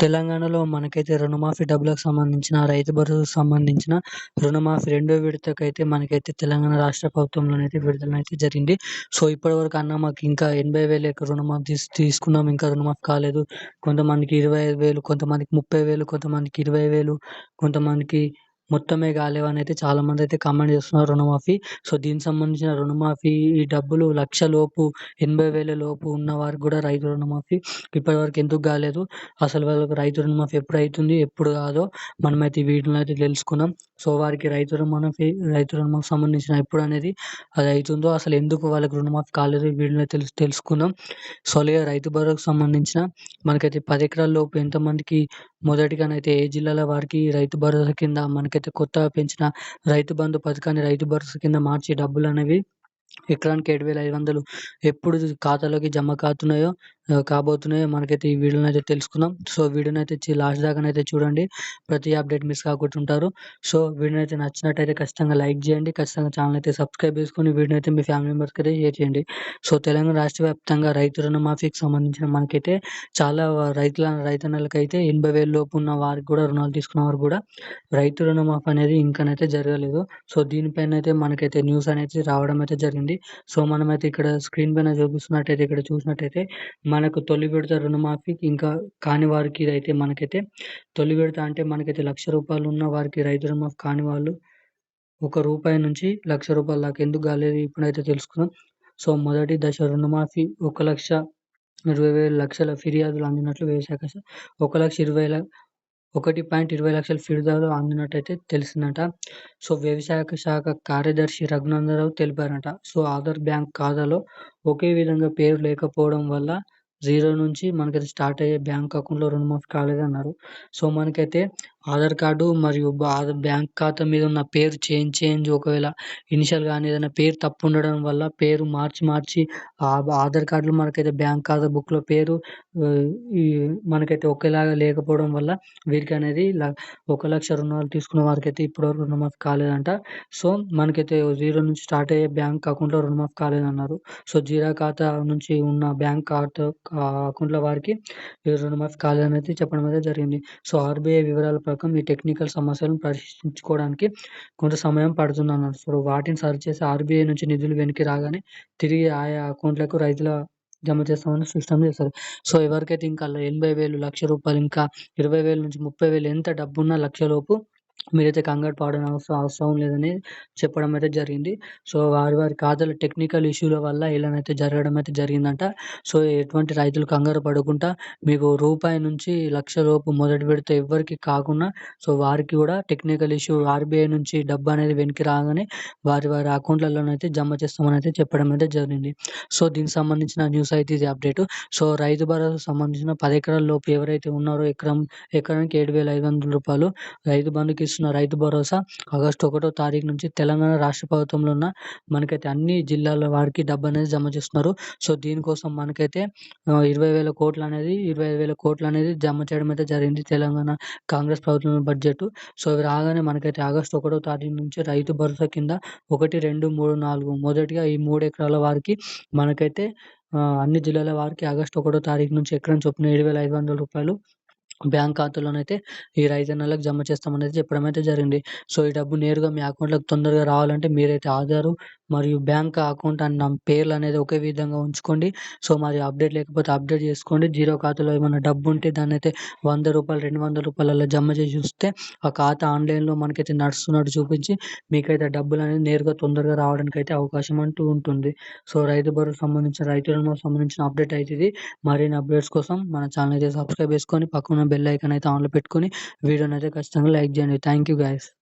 తెలంగాణలో మనకైతే రుణమాఫీ డబ్బులకు సంబంధించిన రైతు భరోసాకు సంబంధించిన రుణమాఫీ రెండో విడతకైతే మనకైతే తెలంగాణ రాష్ట్ర ప్రభుత్వంలోనైతే విడుదలైతే జరిగింది. సో ఇప్పటివరకు అన్న మాకు ఇంకా ఎనభై వేలు యొక్క రుణమాఫీ తీసు తీసుకున్నాం. ఇంకా రుణమాఫీ కాలేదు. కొంతమందికి ఇరవై ఐదు వేలు కొంతమందికి ముప్పై వేలు కొంతమందికి ఇరవై వేలు కొంతమందికి మొత్తమే కాలేవని అయితే చాలా మంది అయితే కామెంట్ చేస్తున్నారు రుణమాఫీ. సో దీనికి సంబంధించిన రుణమాఫీ ఈ డబ్బులు లక్ష లోపు ఎనభై వేల లోపు ఉన్న వారికి కూడా రైతు రుణమాఫీ. ఇప్పటివరకు ఎందుకు కాలేదు? అసలు వాళ్ళకి రైతు రుణమాఫీ ఎప్పుడు అవుతుంది ఎప్పుడు కాదో మనమైతే వీటిని అయితే తెలుసుకున్నాం. సో వారికి రైతు రుణమాఫీ రైతు రుణమాఫీ సంబంధించిన ఎప్పుడు అనేది అది అవుతుందో అసలు ఎందుకు వాళ్ళకి రుణమాఫీ కాలేదు వీటిని తెలుసు తెలుసుకుందాం సో అలాగే రైతు భరోసాకు సంబంధించిన మనకైతే పది ఎకరాల లోపు ఎంతమందికి మొదటిగానైతే ఏ జిల్లాల వారికి రైతు భరోసా కింద మనకైతే కొత్తగా పెంచిన రైతు బంధు పథకాన్ని రైతు భరోసా కింద మార్చి డబ్బులు అనేవి ఎకరానికి ఏడు వేల ఐదు వందలు ఎప్పుడు ఖాతాలోకి జమ కాతున్నాయో కాబోతున్నాయి మనకైతే ఈ వీడియోని అయితే తెలుసుకుందాం. సో వీడియోని అయితే లాస్ట్ దాకానైతే చూడండి. ప్రతి అప్డేట్ మిస్ కాకుండా ఉంటారు సో వీడియోని అయితే నచ్చినట్టయితే ఖచ్చితంగా లైక్ చేయండి. ఖచ్చితంగా ఛానల్ అయితే సబ్స్క్రైబ్ చేసుకొని వీడియోని అయితే మీ ఫ్యామిలీ మెంబర్స్కి అయితే షేర్ చేయండి. సో తెలంగాణ రాష్ట్ర వ్యాప్తంగా రైతు రుణమాఫీకి సంబంధించిన మనకైతే చాలా రైతుల రైతన్నలకైతే ఎనభై వేల లోపు ఉన్న వారికి కూడా రుణాలు తీసుకున్న వారు కూడా రైతు రుణమాఫీ అనేది ఇంకానైతే జరగలేదు. సో దీనిపైన అయితే మనకైతే న్యూస్ అనేది రావడం అయితే జరిగింది. సో మనమైతే ఇక్కడ స్క్రీన్ పైన చూపిస్తున్నట్టయితే ఇక్కడ చూసినట్టయితే మనకు తొలి విడత రుణమాఫీ ఇంకా కాని వారికి అయితే మనకైతే తొలి విడత అంటే మనకైతే లక్ష రూపాయలు ఉన్న వారికి రైతు రుణమాఫీ కాని వాళ్ళు ఒక రూపాయి నుంచి లక్ష రూపాయల దాకా ఎందుకు కాలేదు ఇప్పుడైతే తెలుసుకుందాం. సో మొదటి దశ రుణమాఫీ ఒక లక్ష ఇరవై వేల లక్షల ఫిర్యాదులు అందినట్లు వ్యవసాయ ఒక లక్ష ఇరవై ఒకటి పాయింట్ ఇరవై లక్షల ఫిర్యాదులు అందినట్టయితే తెలిసిందట. సో వ్యవసాయ శాఖ కార్యదర్శి రఘునందరావు తెలిపారట. సో ఆధార్ బ్యాంక్ ఖాతాలో ఒకే విధంగా పేరు లేకపోవడం వల్ల జీరో నుంచి మనకైతే స్టార్ట్ అయ్యే బ్యాంక్ అకౌంట్లో రుణమాఫీ కాలేదన్నారు. సో మనకైతే ఆధార్ కార్డు మరియు బ్యాంక్ ఖాతా మీద ఉన్న పేరు చేంజ్ చేంజ్ ఒకవేళ ఇనిషియల్ కానీ ఏదైనా పేరు తప్పు ఉండడం వల్ల పేరు మార్చి మార్చి ఆధార్ కార్డులో మనకైతే బ్యాంక్ ఖాతా బుక్లో పేరు ఈ మనకైతే ఒకేలాగా లేకపోవడం వల్ల వీరికి అనేది ఒక లక్ష రుణాలు తీసుకున్న వారికైతే ఇప్పటివరకు రుణమాఫీ కాలేదంట. సో మనకైతే జీరో నుంచి స్టార్ట్ అయ్యే బ్యాంక్ అకౌంట్లో రుణమాఫీ కాలేదన్నారు. సో జీరో ఖాతా నుంచి ఉన్న బ్యాంక్ ఖాతా అకౌంట్ల వారికి రుణమాఫీ కాలేదని అయితే చెప్పడం అయితే జరిగింది. సో ఆర్బీఐ వివరాల ప్రకారం ఈ టెక్నికల్ సమస్యలను పరిష్కరించుకోవడానికి కొంత సమయం పడుతుందన్నారు. సో వాటిని సరిచేసి ఆర్బీఐ నుంచి నిధులు వెనక్కి రాగానే తిరిగి ఆయా అకౌంట్లకు రైతుల జమ చేస్తామని స్పష్టం చేస్తారు సో ఎవరికైతే ఇంకా ఎనభై వేలు లక్ష రూపాయలు ఇంకా ఇరవై వేల నుంచి ముప్పై వేలు ఎంత డబ్బున్నా లక్ష లోపు మీరైతే కంగారు పడని అవసరం అవసరం లేదని చెప్పడం అయితే జరిగింది. సో వారి వారి ఖాతాలు టెక్నికల్ ఇష్యూల వల్ల ఇలానైతే జరగడం అయితే జరిగిందంట. సో ఎటువంటి రైతులు కంగారు పడకుండా మీకు రూపాయి నుంచి లక్ష లోపు మొదటి పెడితే ఎవరికి కాకుండా సో వారికి కూడా టెక్నికల్ ఇష్యూ ఆర్బీఐ నుంచి డబ్బు అనేది వెనక్కి రాగానే వారి వారి అకౌంట్లలోనైతే జమ చేస్తామని అయితే చెప్పడం అయితే జరిగింది. సో దీనికి సంబంధించిన న్యూస్ అయితే ఇది అప్డేట్. సో రైతు భరోసా సంబంధించిన పది ఎకరాల లోపు ఎవరైతే ఉన్నారో ఎకరం ఎకరానికి ఏడు వేల ఐదు వందల రూపాయలు రైతు బంధుకి ఇస్తున్న రైతు భరోసా ఆగస్టు ఒకటో తారీఖు నుంచి తెలంగాణ రాష్ట్ర ప్రభుత్వంలో ఉన్న మనకైతే అన్ని జిల్లాల వారికి డబ్బు అనేది జమ చేస్తున్నారు. సో దీనికోసం మనకైతే ఇరవై వేల కోట్లు అనేది ఇరవై ఐదు వేల కోట్లు అనేది జమ చేయడం అయితే జరిగింది తెలంగాణ కాంగ్రెస్ ప్రభుత్వం బడ్జెట్. సో ఇవి రాగానే మనకైతే ఆగస్టు ఒకటో తారీఖు నుంచి రైతు భరోసా కింద ఒకటి రెండు మూడు నాలుగు మొదటిగా ఈ మూడు ఎకరాల వారికి మనకైతే అన్ని జిల్లాల వారికి ఆగస్టు ఒకటో తారీఖు నుంచి ఎకరం చొప్పున ఏడు వేల ఐదు వందల రూపాయలు బ్యాంక్ ఖాతాలోనైతే ఈ రైతన్నలకు జమ చేస్తామనేది చెప్పడం అయితే జరిగింది. సో ఈ డబ్బు నేరుగా మీ అకౌంట్లోకి తొందరగా రావాలంటే మీరైతే ఆధారు మరియు బ్యాంక్ అకౌంట్ అన్న పేర్లు అనేది ఒకే విధంగా ఉంచుకోండి. సో మరి అప్డేట్ లేకపోతే అప్డేట్ చేసుకోండి. జీరో ఖాతాలో ఏమైనా డబ్బు ఉంటే దాన్ని అయితే వంద రూపాయలు రెండు వందల రూపాయలలో జమ చేసి చూస్తే ఆ ఖాతా ఆన్లైన్లో మనకైతే నడుస్తున్నట్టు చూపించి మీకైతే డబ్బులు అనేది నేరుగా తొందరగా రావడానికి అయితే అవకాశం అంటూ ఉంటుంది. సో రైతు భరోసా సంబంధించిన రైతు సంబంధించిన అప్డేట్ అయితే ఇది. మరిన్ని అప్డేట్స్ కోసం మన ఛానల్ అయితే సబ్స్క్రైబ్ చేసుకొని పక్కన బెల్ ఐకాన్ అయితే ఆన్లో పెట్టుకొని వీడియోని అయితే ఖచ్చితంగా లైక్ చేయండి. Thank you guys